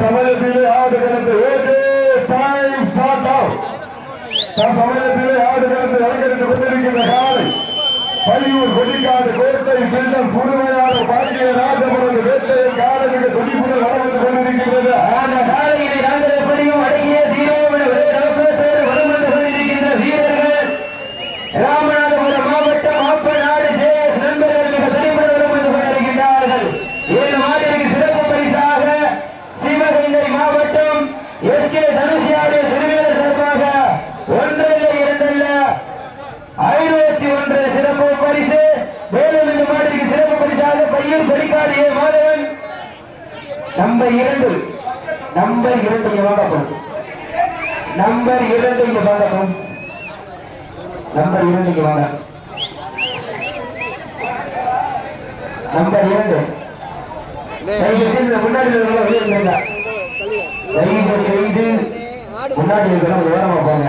சமயத்திலே ஆடுகிறது okay time start out அலங்கரித்து கொண்டிருக்கின்ற காலை பள்ளியூர் கொடிக்காடு கோட்டை பில்டம் புதுமையான பாண்டிய ராஜபுரம் வேட்டையை காலை துடிப்புடன் வளர்ந்து கொண்டிருக்கின்றது. அந்த காலையினை நாங்கள் எப்படியும் அடங்கிய தீரோவன ஒரே நோக்கத்தோடு கொண்டிருக்கின்ற வீரர்கள் ராமநாதபுரம் மாவட்டம் ஆப்பநாடு ஜே எஸ் நண்பர்கள் மிக தனிப்பட வலம் வந்து கொண்டிருக்கின்றார்கள் ஏழு மாநிலங்களுக்கு சிறப்பு பரிசாக சிவகங்கை மாவட்டம் எஸ் கே தனுஷியாவுடைய சிறுவீரர் சார்பாக ஒன்றல்ல இரண்டல்ல ஐநூத்தி ஒன்று சிறப்பு பரிசு மேலும் இந்த மாநிலக்கு சிறப்பு பரிசாக பையூர் படிக்காடு ஏ மாதவன் நம்பர் இரண்டு. நம்பர் இரண்டு இங்க வாங்கப்போ நம்பர் இரண்டு இங்க வாங்கப்போ நம்பர் இரண்டு இங்க வாங்க. நம்பர் இரண்டு. தயவு செய்து முன்னாடி இருக்கிறவங்க தயவு செய்து முன்னாடி இருக்கிறவங்க ஓரமா போங்க.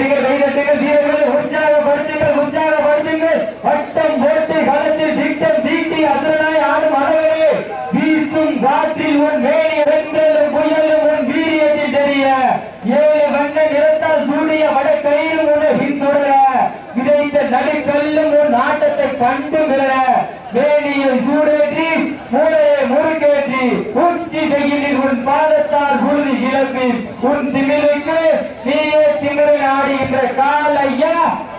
சீக்கிரங்கள் கைதட்டுங்கள் வீரர்களை உற்சாகப்படுத்துங்கள் உற்சாகப்படுத்துங்கள் வட்டம் போட்டு களத்தில் திட்டம் தீட்டி அசுரனாய் ஆடும் அளவே வீசும் காற்றில் உன் மேனி வென்றலும் புயலும் உன் வீரியத்தில் தெரிய. ஏழு வண்ண நிறத்தால் சூடிய வடக்கயிறும் உன்னை பின்தொடர. விதைத்த நடுக்கல்லும் உன் ஆட்டத்தை கண்டு மிள மேனியில் சூடேற்றி மூளையை முறுக்கேற்றி உச்சி உன் பாதத்தால் குருதி உன்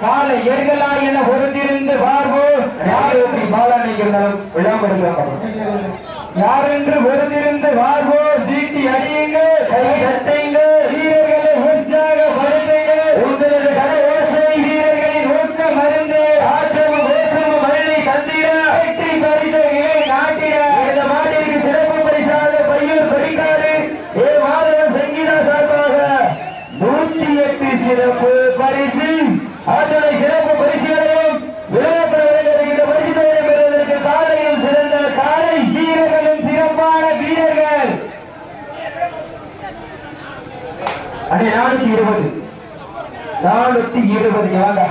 காலை காலை எர்களா என பொறுத்திருந்து பார்வோம் யாரோட்டி பாலானை இருந்தாலும் விழாமடுக்கலாம் யாரென்று பொறுத்திருந்து பார்வோம் தீட்டி அடியுங்க நானூத்தி இருபது. நானூத்தி இருபது வாங்க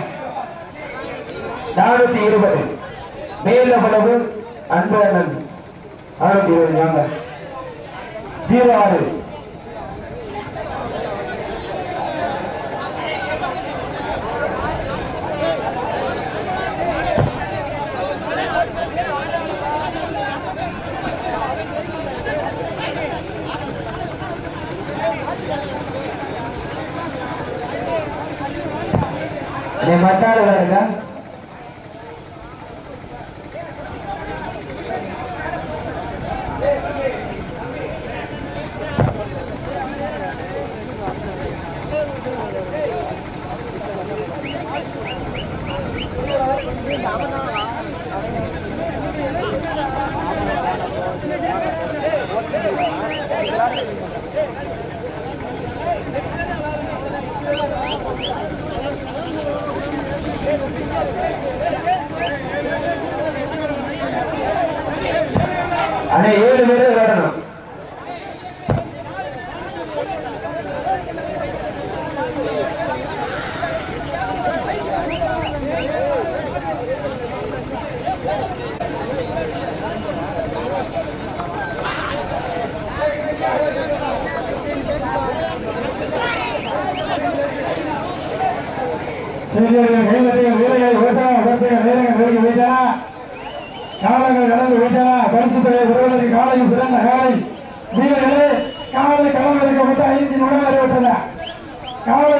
நானூத்தி இருபது. மேலவளவு அன்பழகன். நானூத்தி இருபது இங்க வாங்க ஜீரோ ஆறு. நீ மட்டாட இருக்கா அண்ணே ஏழு பேர்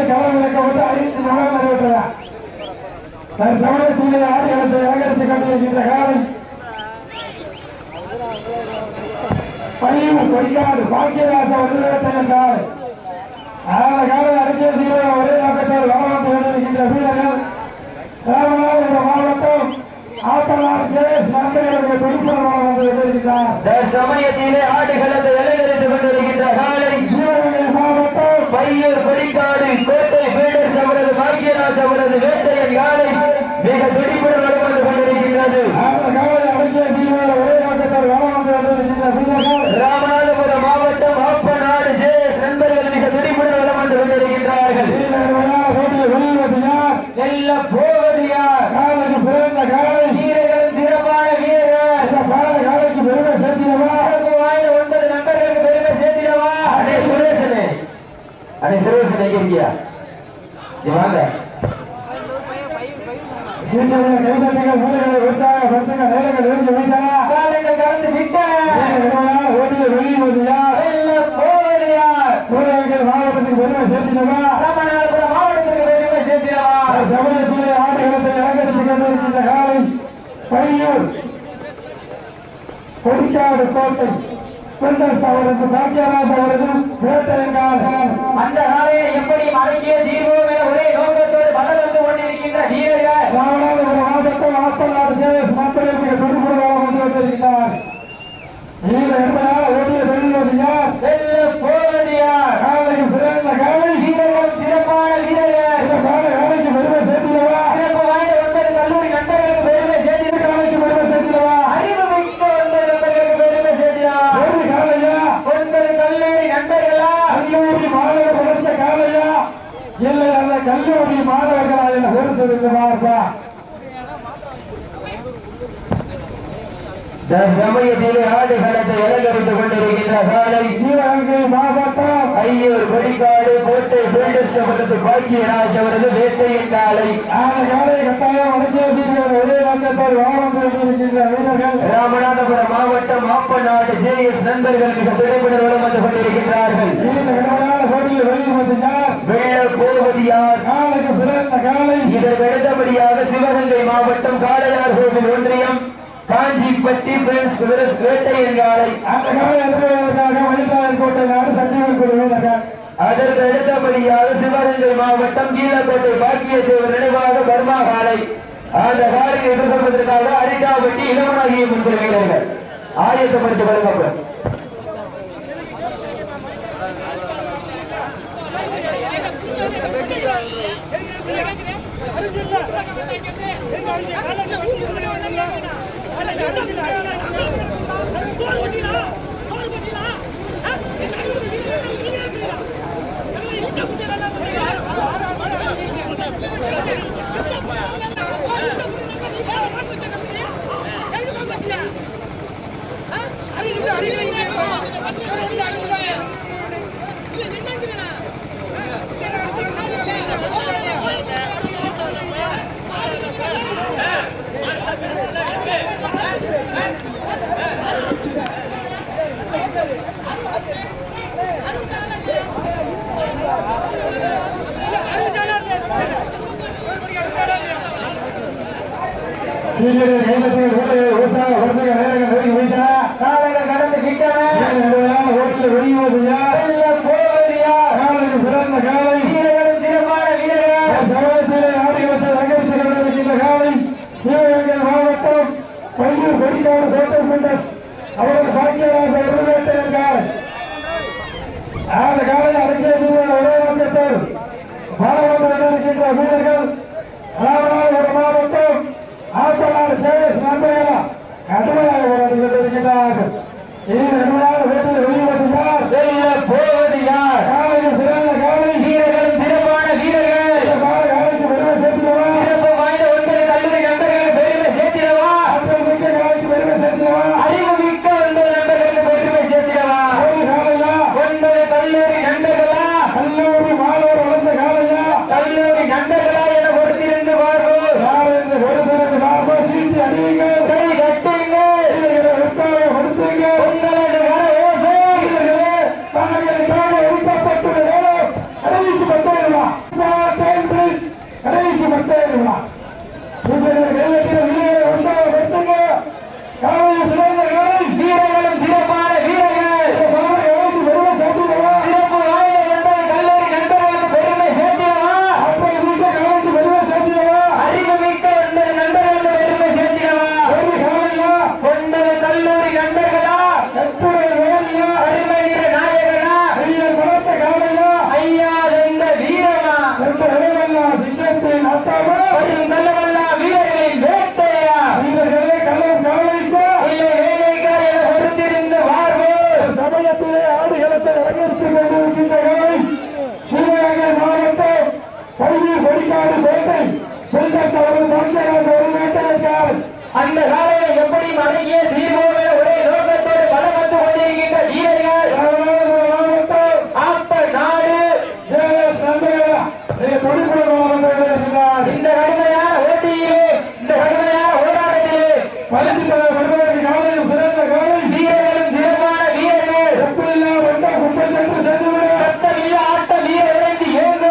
காலை களம் ஐந்து நிமிடம் நிறைவேற்றதா தன் சமயத்தில் ஆடிகளத்தை அலங்கரித்துக் கொண்டிருக்கின்ற காலை பையும் கொடிக்காடு பாக்கியராச வருவேட்டையன் காலை அந்த தீவிர ஒரே நோக்கத்தில் கொண்டிருக்கின்ற வீரர்கள் மாவட்டம் ஆடுகளத்தை கொண்டிருக்கின்ற காலை பையூர் கொடிக்காடு கோட்டை பீடர்ஸ் அவரது பாக்கியராஜ் அவரது வேட்டையன் யானை மிக துடிப்புடன் நடந்து வந்து கொண்டிருக்கின்றது ஒரே நோக்கத்தில் வளர்ந்து கொண்டிருக்கின்ற வீரர்கள் ராமநாதபுரம் மாவட்டம் ஆப்பநாடு ஜேஎஸ் நண்பர்கள் மிக துடிப்புடன் வலம் வந்து கொண்டிருக்கின்றார்கள் செல்ல போவது யார் காலைக்கு பிறந்த காலை வீரர்கள் சிறப்பான வீரர்கள் இந்த பால காலைக்கு பெருமை சேர்த்திடவா சிறப்பு வாய்ந்த ஒன்பது நண்பர்களுக்கு பெருமை சேர்த்திடவா அடே சுரேசனே அடே சுரேசன் எங்க இருக்கியா இங்க வாங்க சீனியர்கள் கைதட்டிகள் மூலைகளை உற்சாக பத்துகள் நேரங்கள் இருந்து வைத்தன காலைகள் கடந்து விட்ட ஓடிய வெளியுவது யார் செல்ல போவது யார் சிவகங்கை மாவட்டத்துக்கு பெருமை சேர்த்திடவா ராமநாதபுரம் மாவட்டத்திற்கு பெருமை சேர்த்திடவா சமயத்திலே ஆடுகளத்தை அலங்கரித்துக் கொண்டிருக்கின்ற காலை பையூர் கொடிக்காடு கோட்டை பெண்டர்ஸ் அவரது பாக்கியராஜ் அவரது வேட்டையங்கால் அந்த காலையை எப்படி அடங்கிய தீர்வோம் என ஒரே நோக்கத்தோடு வளம் வந்து கொண்டிருக்கின்ற வீரர்கள். ராமநாதபுரம் மாவட்டம் ஆப்பநாடு ஜேஎஸ் மக்களுக்கு தொடுபுறமாக வந்து வந்திருக்கிறார் வீர என்பதால் வெளியுவது யார்? செல்ல போவது யார்? சிறந்த காலை வீரர்கள் சிறப்பான வீரர்கள் இந்த காலை காலைக்கு பெருமை சேர்த்திடவா சிறப்பு வாய்ந்த ஒன்பது கல்லூரி நண்பர்களுக்கு பெருமை சேர்த்திட காலைக்கு பெருமை சேர்த்திடவா அறிவு மிக்க ஒன்பது நண்பர்களுக்கு பெருமை சேர்த்திடா ஒரு காலையா ஒன்பது கல்லூரி நண்பர்களா கல்லூரி மாணவர் படித்த காலையா இல்லை அந்த கல்லூரி மாணவர்களா என பொறுத்தது பார்ப்பா சமயத்திலே ஆடுகளத்தை அலங்கரித்துக் கொண்டிருக்கின்ற காலை சிவகங்கை மாவட்டம் ஐயூர் கொடிக்காடு கோட்டை பில்டர்ஸ் அவரது பாக்கியராஜ் அவரது வேட்டையின் காலை. அந்த காலை கட்டாயம் வடக்கேசிகள் ஒரே நோக்கத்தில் வாழம் கொண்டிருக்கின்ற வீரர்கள். ராமநாதபுரம் மாவட்டம் ஆப்பநாடு ஜேஎஸ் நண்பர்கள் மிக திரைப்படம் வலம் வந்து கொண்டிருக்கின்றார்கள். இதற்கு அடுத்தபடியாக சிவகங்கை மாவட்டம் காளையார் கோவில் ஒன்றியம் காஞ்சிப்பட்டி பிரின்ஸ் விரஸ் வேட்டையின் காலை அந்த காலை அறிவுவதற்காக கோட்டை நாடு சத்தியவன் குழு அதற்கு அடுத்தபடியாக சிவகங்கை மாவட்டம் கீழக்கோட்டை பாக்கியத்தேவர் நினைவாக பர்மா காலை அந்த காலை எதிர்கொள்வதற்காக அரிட்டாவட்டி இளவனாகிய முன்பு வீரர்கள் ஆயத்தப்படுத்திக் கொள்ளுங்கள் சீனியர்கள் கைதட்டிகள் やった! அவரது பாக்கியமாக உருவேட்டையன் அந்த காலை அடக்கிய ஒரே நோக்கத்தில் பாலவந்து இருக்கின்ற வீரர்கள் ஒரு மாவட்டம் ஆத்தநாடு சேஸ் நண்பர்களா கடுமையாக போராடி கொண்டிருக்கின்றார்கள் இனி நன்மையான வீட்டில் வெளியுவதுதான் வெள்ள போவது யார் காலையில் சிறந்த காலை வீரர்களும் சிறப்பான வீரர்கள் இந்த காலை காலைக்கு பெருமை சேர்த்துக்கவா சிறப்பு வாய்ந்த ஒன்பது கல்லூரி நண்பர்களுக்கு பெருமை சேர்த்திடவா ஆற்றல் மிக்க காலைக்கு பெருமை சேர்த்துக்கவா அறிவு மிக்க ஒன்பது நண்பர்களுக்கு பெருமை சேர்த்திடவா ஒரு காலையா ஒன்பது கல்லூரி நண்பர்களா கல்லூரி மாணவர் வளர்ந்த காலையா கல்லூரி நண்பர்களா என பொறுத்திருந்து பார்ப்போம் யார் என்று பொறுப்பிற்கு பார்ப்போம் சீட்டி அடியுங்கள் கை கட்டுங்கள் வீரர்களை உற்சாகப்படுத்துங்கள் உங்களது சமயத்திலே ஆடுகளத்தை அலங்கரித்துக் கொண்டிருக்கின்ற சிவகங்கை மாவட்டம் கல்வி கொடிக்காடு செல்வத்தவர்கள் ஒரு அந்த காலையை எப்படி மடங்கிய தீர்வு ஒரே நோக்கத்தோடு பலம் வந்து கொண்டிருக்கின்ற வீரர்கள் மாவட்டம் ஆப்ப நாடு இந்த கடுமையான ஓட்டியிலே இந்த கடுமையான போராட்டத்திலே வீரர்களும் சிறப்பான வீரர்கள் சத்தமில்ல ஆட்ட வீரர்களுக்கு ஏங்கு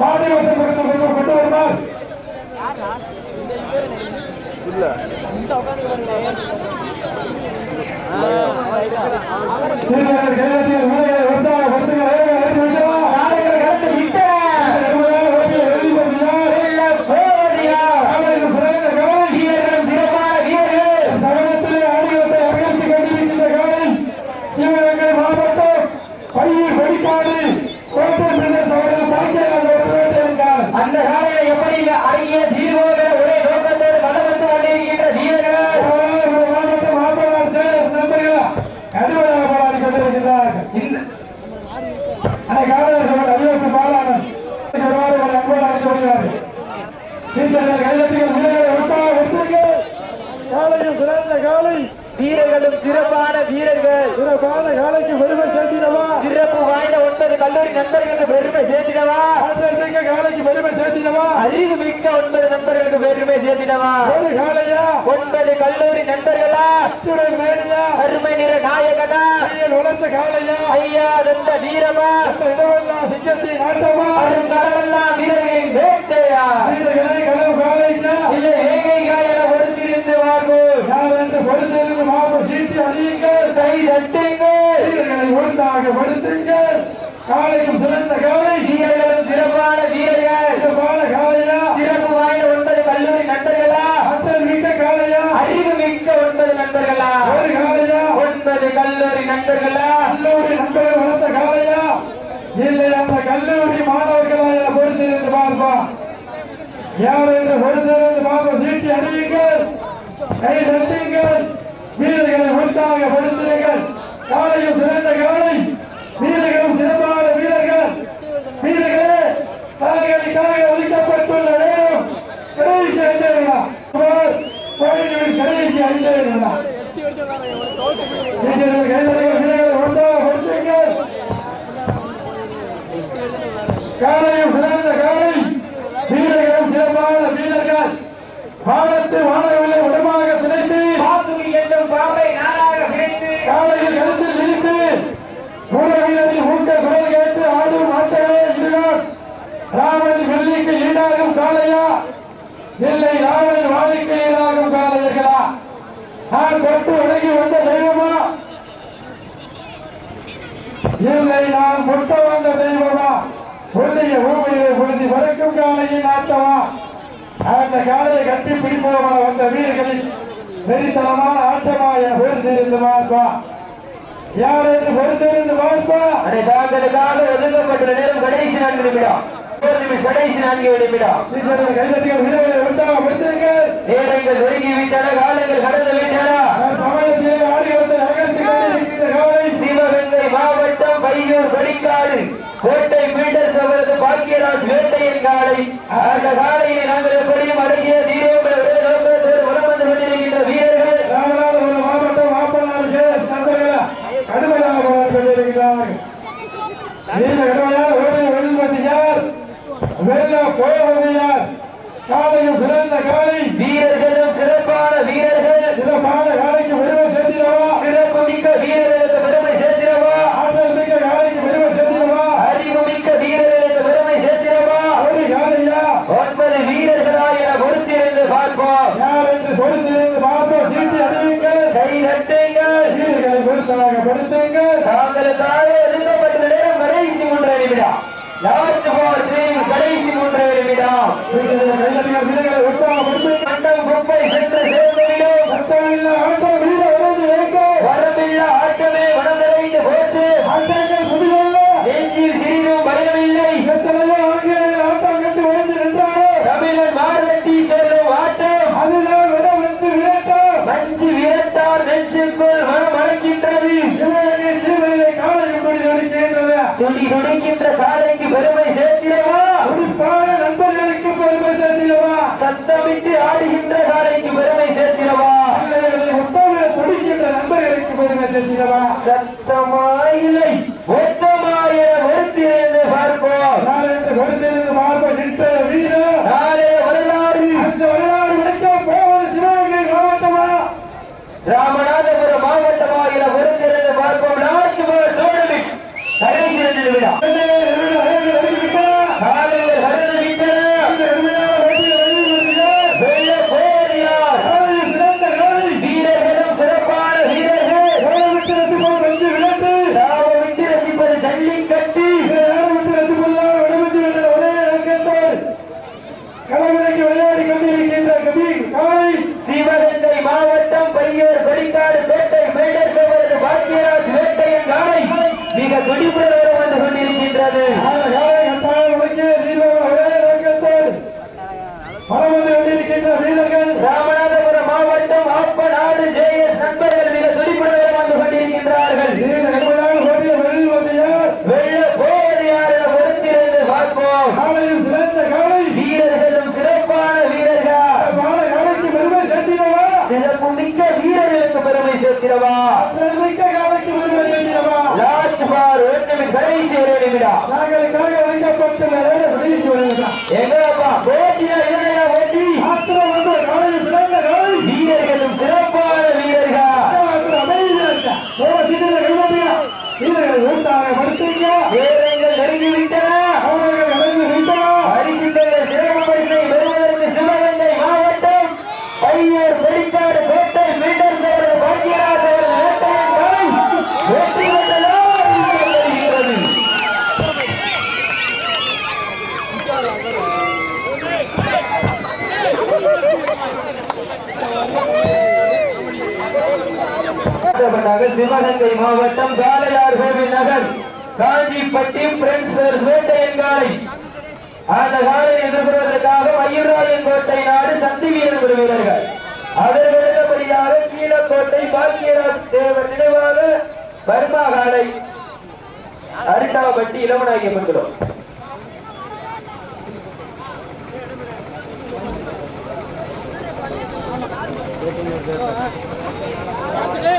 பாதிவசம் கொடுத்து கொண்டு கொண்டு வருவார் சீனியர் கைதட்டியல் வீரர்களை உற்சாகப்படுத்துங்கள். காலைகளை கடந்து விட்ட நெடுமையான ஓட்டியை எழுதி கொள்கிறார். வெள்ள போவதியா காலையில் சிறந்த காலை வீரர்களும் சிறப்பான வீரர்கள் சமயத்திலே ஆடுகளத்தை அகர்த்திக் கொண்டிருக்கின்ற காலை சிவகங்கை மாவட்டம் பையூர் கொடிக்காடு கோட்டை பிரதேச அவர்கள் பாக்கியராஜ உரிமையேற்றார் அந்த காலையை எப்படி அடங்கிய தீர்வோமே ஒரே நோக்கத்தோடு வளம் வந்து கொண்டிருக்கின்ற வீரர்கள் மாவட்டம் ஆப்பநாடு ஜேஎஸ் நண்பர்கள் அடிவராக போராடி கொண்டிருக்கிறார்கள் இந்த அன்னை காவலர்கள் அறிவிப்பு பாலாளன் வருவாறு ஒரு அன்போடு அழைத்து வருகிறார்கள் சீக்கிரம் கைதட்டிகள் வீரர்களை ஒட்டாக ஒத்துங்க காலையும் சிறந்த காலை வீரர்களும் சிறப்பான வீரர்கள் சிறப்பான காலைக்கு பெருமை சேர்த்திடவா சிறப்பு வாய்ந்த ஒன்பது கல்லூரி நண்பர்களுக்கு பெருமை சேர்த்திடவா? காலைக்கு பெருமை சேர்த்திடவா? அறிவு மிக்க ஒன்பது நண்பர்களுக்கு பெருமை சேர்த்திடவா? ஒரு காலையா? ஒன்பது கல்லூரி நண்பர்களா? மேடையா அருமை நிற நாயகனா? உழைத்த காலையா ஐயா தந்த வீரமா? இடமெல்லாம் சிங்கத்தின் ஆட்டமா அருங்கடவெல்லாம் வீரர்களின் வேட்டையா? வீரர்களை கனவு காலையா இல்லை ஏகை காயல ஒருங்கிருந்து வாங்கும் யார் என்று பொறுத்திருந்து மாவட்ட சீட்டி அழியுங்கள் கை தட்டுங்கள். வீரர்களை உற்சாக படுத்துங்கள். காலையும் சிறந்த காலை வீரர்களும் சிறப்பான வீரர்கள். சிறப்பான காலையா சிறப்பு வாய்ந்த ஒன்பது கல்லூரி நண்பர்களா? அத்தல் மிக்க காலையா அறிவு மிக்க ஒன்பது நண்பர்களா? ஒரு காலையா ஒன்பது கல்லூரி நண்பர்களா? கல்லூரி நண்பர்கள் வளர்த்த காலையா இல்லை அந்த கல்லூரி மாணவர்களா என பொறுத்திருந்து பார்ப்பா. யார் என்று பொறுத்திருந்து பார்ப்பா. சீட்டி அடியுங்கள் கை தட்டுங்கள். வீரர்களை உற்சாக படுத்துங்கள் காலையும் சிறந்த காலை வீரர்களும் சிறப்பான வீரர்கள் வீரர்களே தாங்களுக்காக ஒதுக்கப்பட்டுள்ள நேரம் கடைசி அஞ்சலிகளா கோயில்களின் கடைசி காலையும் சிறந்த காலை. வீரர்களும் சிறப்பான வீரர்கள். பாரத்து வானவில்லை வாழைக்கு ஈடாகும் காலையர்களா நான் தொட்டு விலகி வந்த தெய்வமா? இல்லை நான் முட்ட வந்த தெய்வமா? பொருளிய பூமியிலே பொருந்தி பறக்கும் காலையின் ஆட்டமா அந்த காலையை கட்டி பிடிப்போம் வந்த வீரர்களில் வெறித்தனமான ஆட்டமா என பொறுத்திருந்து பார்ப்பா. யார் என்று பொறுத்திருந்து பார்ப்பா? அதை தாங்களுக்காக ஒதுக்கப்பட்டுள்ள நேரம் கடைசி நான்கு நிமிடம். கடைசி நான்கு நிமிடம். விடுதலை உற்சாகப்படுத்துங்க நேரங்கள் நெருங்கி விட்டன காலங்கள் கடந்து விட்டன. சமயத்திலே காலை சிவகங்கை மாவட்டம் பையூர் வெளிக்காடு கோட்டை பீட்டர்ஸ் அவரது பாக்கியராஜ் வேட்டையின் காலை. அந்த காலையை நாங்கள் எப்படியும் அடங்கிய நோக்கத்தோடு வலம் வந்து கொண்டிருக்கின்ற வீரர்கள். ராமநாதபுரம் மாவட்டம் நண்பர்களா கடுமையாக போராடி கொண்டிருக்கிறார்கள் நீண்ட கடுமையாக ஓடி வெளிப்பட்டு யார் வெள்ள போவது யார் காலையும் சிறந்த காலை வீரர்களும் சிறப்பான வீரர்கள் சிறப்பான காலைக்கு பெருமை சேர்த்திடவா சிறப்பு மிக்க வீரர்களுக்கு பெருமை சேர்த்திடவா ஆற்றல் மிக்க காலைக்கு பெருமை சேர்த்திடவா அறிவு மிக்க வீரர்களுக்கு பெருமை சேர்த்திடவா ஒரு காலையா ஒன்பது வீரர்களாயிர பொறுத்திருந்து பார்ப்போம் யார் என்று பொறுத்திருந்து பார்ப்போம் சீட்டி அடையுங்கள் கை தட்டுங்கள் வீரர்களை பொறுத்தலாக படுத்துங்கள் தாங்களுக்காக ஒதுக்கப்பட்ட நேரம் கடைசி மூன்றரை நிமிடம் ட்ரீம் கடைசி மூன்றரை நிமிடம். குப்பை சென்று சத்தமில்ல ஆட்டம் மனதிறைந்து போச்சு. நெஞ்சில் சிறிதும் பயமில்லை. தமிழன் மார்வெட்டி சொல்லும் ஆட்டம் மஞ்சு விரட்டார் நெஞ்சுக்குள் மனம் நடிக்கின்றது துடி துடிக்கின்ற காலைக்கு பெருமை சேர்த்திடவா குறிப்பாக நண்பர்களுக்கு பெருமை சேர்த்திடவா சத்தமிட்டு ஆடுகின்ற காலைக்கு பெருமை சேர்த்திடவா பிள்ளைகளை ஒட்டாக துடிக்கின்ற நண்பர்களுக்கு பெருமை சேர்த்திடவா சத்தமாயில்லை மொத்தமாய ஒருத்திருந்து பார்ப்போம் நான் என்று பொறுத்திருந்து பார்ப்ப நின்ற வீரர் நாளே வரலாறு அந்த வரலாறு விடுக்க போவது சிவகங்கை மாவட்டமா ராமநாதபுரம் மாவட்டமாகிற பொறுத்திருந்து பார்ப்போம் லாஸ்ட் பால் டோர்னமெண்ட் கடைசி ரெண்டு நிமிடம் காலையில் கடந்து விட்டன வெள்ள போரியார் வீரர்களும் சிறப்பான வீரர்கள் நாம விட்டு ரசிப்பது ஜல்லிக்கட்டு சிவகங்கை மாவட்டம் பையூர் வெளிக்காடு பேட்டை பில்டர்ஸ் அவரது பாக்கியராஜ் வேட்டையின் காலை மிக துடிப்புடன் வந்து கொண்டிருக்கின்றது வீரர்கள் ராமநாதபுரம் மாவட்டம் ஆப்பநாடு ஜே எஸ் நண்பர்கள் மிக துடிப்புடன் வந்து கொண்டிருக்கின்றார்கள் கடுமையாக போட்டிய வெளியில் வந்து யார் வெள்ள போவது யார் என பொறுத்திருந்து பார்ப்போம் காலையில் சிறந்த காலை வீரர்களும் சிறப்பான வீரர்கள் மாலை காலைக்கு பெருமை சேர்த்திடவா சிறப்பு மிக்க வீரர்களுக்கு பெருமை சேர்க்கிறவா மிக்க காலைக்கு பெருமை சேர்த்திடவா லாஸ்ட் பார் ஒரு நிமிடம் கடைசி ஒரு நிமிடம் நாங்களுக்காக அழைக்கப்பட்டுள்ள வெளியிட்டு வருகிறார் எங்கப்பா போட்டியா இல்லையா போட்டி ஆத்திரம் வந்த காலையில் சிறந்த காலை வீரர்களும் சிறப்பான வீரர்கள் வீரர்கள் ஊட்டாக படுத்துங்க வீரர்கள் நெருங்கிவிட்டன அவர்கள் கடந்து விட்டா பரிசு பெற்ற சிறப்பு பரிசை பெறுவதற்கு சிவகங்கை மாவட்டம் பையூர் வெளிக்காடு கோட்டை மீட்டர் சேவல் பாக்கியராஜ் அவர்கள் வேட்டையின் காலை வெற்றி பெற்றதாக அறிவிக்கப்படுகிறது அடுத்தபடியாக சிவகங்கை மாவட்டம் காளையார் கோவில் நகர் காஞ்சிப்பட்டி பிரெண்ட்ஸ் வேட்டையின் காலை அந்த காலை எதிர்கொள்வதற்காக மயூராயன் கோட்டை நாடு சந்தி வீரர் வீரர்கள் அதற்கு கீழக்கோட்டை பாக்கியராஜ் தேவர் நினைவாக பர்மா காலை அரிட்டாவப்பட்டி இளவனாகிய பெண்களோம் Thank you. பார்த்துட்டு